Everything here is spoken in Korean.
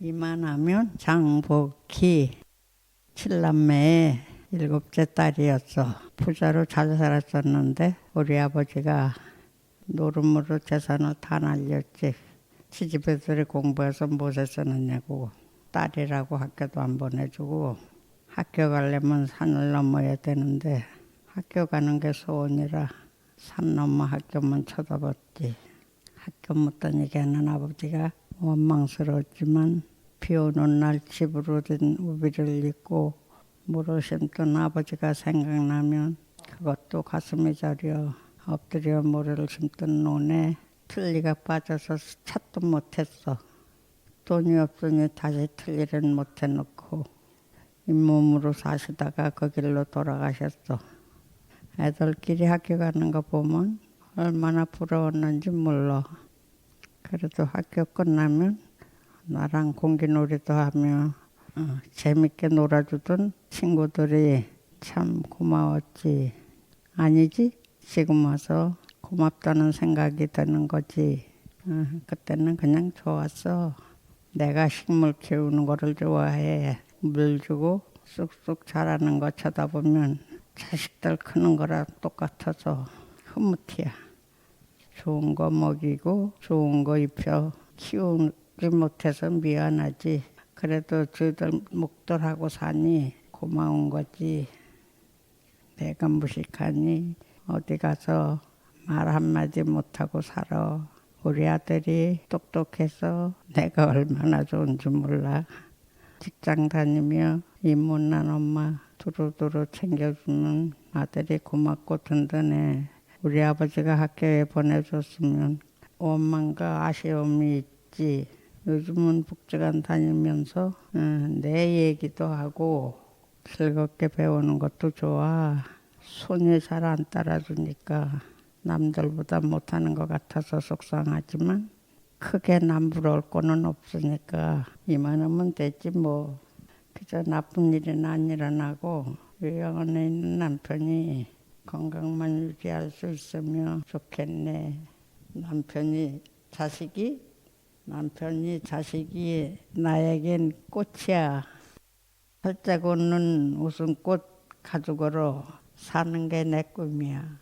이만하면 장복희 칠남매의 일곱째 딸이었어. 부자로 잘 살았었는데 우리 아버지가 노름으로 재산을 다 날렸지. 시집 애들이 공부해서 무엇에 쓰느냐고 딸이라고 학교도 안 보내주고 학교 가려면 산을 넘어야 되는데 학교 가는 게 소원이라 산 넘어 학교만 쳐다봤지. 학교 못 다니게 하는 아버지가 원망스러웠지만 비 오는 날 집으로 된 우비를 입고 물을 심던 아버지가 생각나면 그것도 가슴이 저려 엎드려 모래를 심던 논에 틀니가 빠져서 찾도 못했어. 돈이 없으니 다시 틀니를 못 해놓고 잇몸으로 사시다가 그 길로 돌아가셨어. 애들끼리 학교 가는 거 보면 얼마나 부러웠는지 몰라. 그래도 학교 끝나면 나랑 공기놀이도 하며 어, 재밌게 놀아주던 친구들이 참 고마웠지. 아니지? 지금 와서 고맙다는 생각이 드는 거지. 어, 그때는 그냥 좋았어. 내가 식물 키우는 거를 좋아해. 물 주고 쑥쑥 자라는 거 쳐다보면 자식들 크는 거랑 똑같아서 흐뭇이야. 좋은 거 먹이고 좋은 거 입혀 키우지 못해서 미안하지. 그래도 저희들 목돌하고 사니 고마운 거지. 내가 무식하니 어디 가서 말 한마디 못하고 살아. 우리 아들이 똑똑해서 내가 얼마나 좋은지 몰라. 직장 다니며 이 못난 엄마 두루두루 챙겨주는 아들이 고맙고 든든해. 우리 아버지가 학교에 보내줬으면 원망과 아쉬움이 있지. 요즘은 복지관 다니면서 음, 내 얘기도 하고 즐겁게 배우는 것도 좋아. 손이 잘 안 따라주니까 남들보다 못하는 것 같아서 속상하지만 크게 남부러울 거는 없으니까 이만하면 됐지 뭐. 그저 나쁜 일은 안 일어나고 요양원에 있는 남편이 건강만 유지할 수 있으면 좋겠네. 남편이 자식이 남편이 자식이 나에겐 꽃이야. 활짝 웃는 웃음꽃 가족으로 사는 게 내 꿈이야.